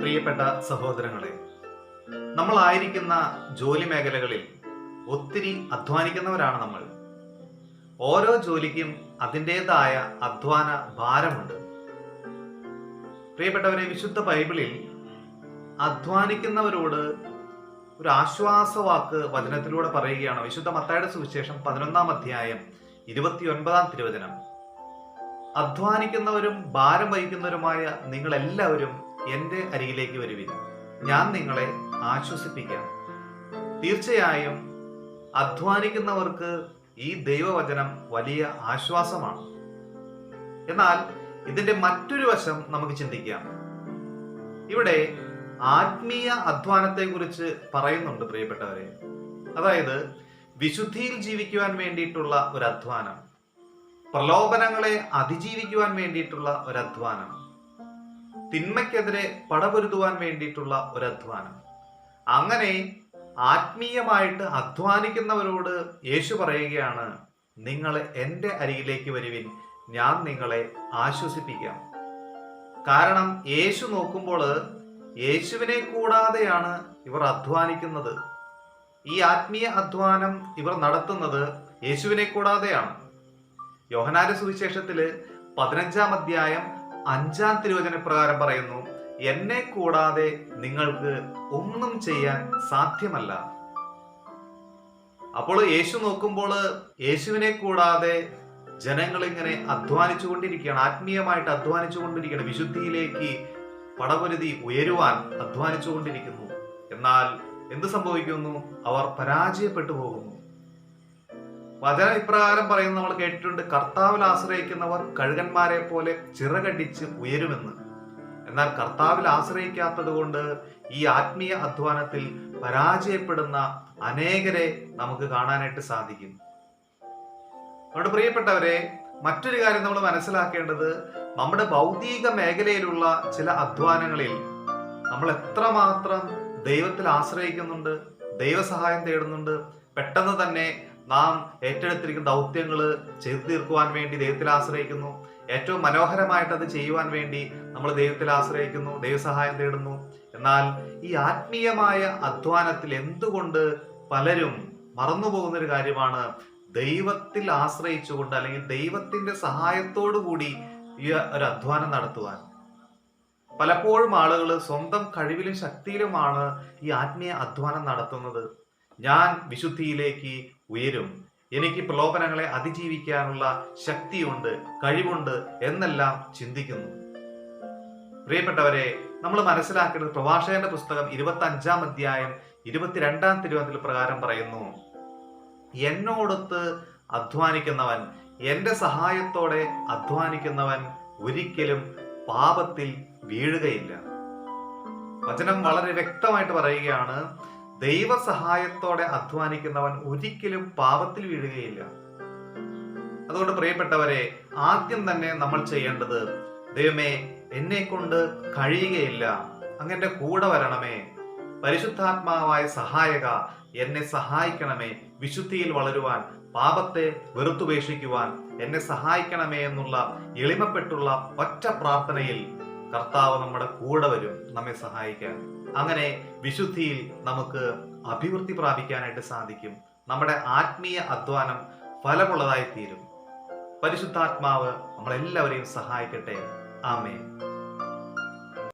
പ്രിയപ്പെട്ട സഹോദരങ്ങളെ നമ്മളായിരിക്കുന്ന ജോലി മേഖലകളിൽ ഒത്തിരി അധ്വാനിക്കുന്നവരാണ് നമ്മൾ. ഓരോ ജോലിക്കും അതിന്റെതായ അധ്വാന ഭാരമുണ്ട്. പ്രിയപ്പെട്ടവരെ വിശുദ്ധ ബൈബിളിൽ അധ്വാനിക്കുന്നവരോട് ഒരു ആശ്വാസവാക്ക് വചനത്തിലൂടെ പറയുകയാണ്. വിശുദ്ധ മത്തായുടെ സുവിശേഷം പതിനൊന്നാം അധ്യായം ഇരുപത്തിയൊൻപതാം തിരുവചനം. അധ്വാനിക്കുന്നവരും ഭാരം വഹിക്കുന്നവരുമായ നിങ്ങളെല്ലാവരും എന്റെ അരികിലേക്ക് വരുവിൻ. ഞാൻ നിങ്ങളെ ആശ്വസിപ്പിക്കാം. തീർച്ചയായും അധ്വാനിക്കുന്നവർക്ക് ഈ ദൈവവചനം വലിയ ആശ്വാസമാണ്. എന്നാൽ ഇതിന്റെ മറ്റൊരു വശം നമുക്ക് ചിന്തിക്കാം. ഇവിടെ ആത്മീയ അധ്വാനത്തെ കുറിച്ച് പറയുന്നുണ്ട് പ്രിയപ്പെട്ടവരെ. അതായത് വിശുദ്ധിയിൽ ജീവിക്കുവാൻ വേണ്ടിയിട്ടുള്ള ഒരു അധ്വാനം പ്രലോഭനങ്ങളെ അതിജീവിക്കുവാൻ വേണ്ടിയിട്ടുള്ള ഒരു അധ്വാനം. തിന്മയ്ക്കെതിരെ പടപൊരുതുവാൻ വേണ്ടിയിട്ടുള്ള ഒരു അധ്വാനം അങ്ങനെ ആത്മീയമായിട്ട് അധ്വാനിക്കുന്നവരോട് യേശു പറയുകയാണ് നിങ്ങൾ എന്റെ അരികിലേക്ക് വരുവിൻ ഞാൻ നിങ്ങളെ ആശ്വസിപ്പിക്കാം. കാരണം യേശു നോക്കുമ്പോൾ യേശുവിനെ കൂടാതെയാണ് ഇവർ അധ്വാനിക്കുന്നത്. ഈ ആത്മീയ അധ്വാനം ഇവർ നടത്തുന്നത് യേശുവിനെ കൂടാതെയാണ്. യോഹനാര സുവിശേഷത്തിൽ പതിനഞ്ചാം അധ്യായം അഞ്ചാം തിരുവചന പ്രകാരം പറയുന്നു എന്നെ കൂടാതെ നിങ്ങൾക്ക് ഒന്നും ചെയ്യാൻ സാധ്യമല്ല. അപ്പോൾ യേശു നോക്കുമ്പോൾ യേശുവിനെ കൂടാതെ ജനങ്ങൾ ഇങ്ങനെ അധ്വാനിച്ചു കൊണ്ടിരിക്കുകയാണ് ആത്മീയമായിട്ട് അധ്വാനിച്ചു കൊണ്ടിരിക്കുകയാണ് വിശുദ്ധിയിലേക്ക് പടപൊരുതി ഉയരുവാൻ അധ്വാനിച്ചു കൊണ്ടിരിക്കുന്നു എന്നാൽ എന്ത് സംഭവിക്കുന്നു? അവർ പരാജയപ്പെട്ടു പോകുന്നു. വചനം ഇപ്രകാരം പറയുന്ന നമ്മൾ കേട്ടിട്ടുണ്ട് കർത്താവിൽ ആശ്രയിക്കുന്നവർ കഴുകന്മാരെ പോലെ ചിറകടിച്ച് ഉയരുമെന്ന്. എന്നാൽ കർത്താവിൽ ആശ്രയിക്കാത്തത് കൊണ്ട് ഈ ആത്മീയ അധ്വാനത്തിൽ പരാജയപ്പെടുന്ന അനേകരെ നമുക്ക് കാണാനായിട്ട് സാധിക്കും. അതുകൊണ്ട് പ്രിയപ്പെട്ടവരെ മറ്റൊരു കാര്യം നമ്മൾ മനസ്സിലാക്കേണ്ടത് നമ്മുടെ ഭൗതിക മേഖലയിലുള്ള ചില അധ്വാനങ്ങളിൽ നമ്മൾ എത്രമാത്രം ദൈവത്തിൽ ആശ്രയിക്കുന്നുണ്ട് ദൈവസഹായം തേടുന്നുണ്ട് പെട്ടെന്ന് തന്നെ നാം ഏറ്റെടുത്തിരിക്കുന്ന ദൗത്യങ്ങൾ ചെയ്തു തീർക്കുവാൻ വേണ്ടി ദൈവത്തിൽ ആശ്രയിക്കുന്നു. ഏറ്റവും മനോഹരമായിട്ട് അത് ചെയ്യുവാൻ വേണ്ടി നമ്മൾ ദൈവത്തിൽ ആശ്രയിക്കുന്നു ദൈവസഹായം തേടുന്നു. എന്നാൽ ഈ ആത്മീയമായ അധ്വാനത്തിൽ എന്തുകൊണ്ട് പലരും മറന്നുപോകുന്ന ഒരു കാര്യമാണ് ദൈവത്തിൽ ആശ്രയിച്ചുകൊണ്ട് അല്ലെങ്കിൽ ദൈവത്തിന്റെ സഹായത്തോടു കൂടി ഈ ഒരു അധ്വാനം നടത്തുവാൻ. പലപ്പോഴും ആളുകൾ സ്വന്തം കഴിവിലും ശക്തിയിലുമാണ് ഈ ആത്മീയ അധ്വാനം നടത്തുന്നത്. ഞാൻ വിശുദ്ധിയിലേക്ക് ഉയരും. എനിക്ക് പ്രലോഭനങ്ങളെ അതിജീവിക്കാനുള്ള ശക്തിയുണ്ട് കഴിവുണ്ട് എന്നെല്ലാം ചിന്തിക്കുന്നു. പ്രിയപ്പെട്ടവരെ നമ്മൾ മനസ്സിലാക്കേണ്ടത് പ്രഭാഷകന്റെ പുസ്തകം ഇരുപത്തി അഞ്ചാം അധ്യായം ഇരുപത്തിരണ്ടാം തിരുവനന്തപുരത്തിൽ പ്രകാരം പറയുന്നു എന്നോടൊത്ത് അധ്വാനിക്കുന്നവൻ എന്റെ സഹായത്തോടെ അധ്വാനിക്കുന്നവൻ ഒരിക്കലും പാപത്തിൽ വീഴുകയില്ല. വചനം വളരെ വ്യക്തമായിട്ട് പറയുകയാണ് ദൈവസഹായത്തോടെ അധ്വാനിക്കുന്നവൻ ഒരിക്കലും പാപത്തിൽ വീഴുകയില്ല. അതുകൊണ്ട് പ്രിയപ്പെട്ടവരെ ആദ്യം തന്നെ നമ്മൾ ചെയ്യേണ്ടത് ദൈവമേ എന്നെ കൊണ്ട് കഴിയുകയില്ല. അങ്ങന്റെ കൂടെ വരണമേ. പരിശുദ്ധാത്മാവായ സഹായക എന്നെ സഹായിക്കണമേ. വിശുദ്ധിയിൽ വളരുവാൻ പാപത്തെ വെറുത്തുപേക്ഷിക്കുവാൻ എന്നെ സഹായിക്കണമേ എന്നുള്ള എളിമപ്പെട്ടുള്ള ഒറ്റ പ്രാർത്ഥനയിൽ കർത്താവ് നമ്മുടെ കൂടെ വരും നമ്മെ സഹായിക്കാൻ. അങ്ങനെ വിശുദ്ധിയിൽ നമുക്ക് അഭിവൃദ്ധി പ്രാപിക്കാനായിട്ട് സാധിക്കും. നമ്മുടെ ആത്മീയ അധ്വാനം ഫലമുള്ളതായി തീരും പരിശുദ്ധാത്മാവ് നമ്മളെല്ലാവരെയും സഹായിക്കട്ടെ. ആമേ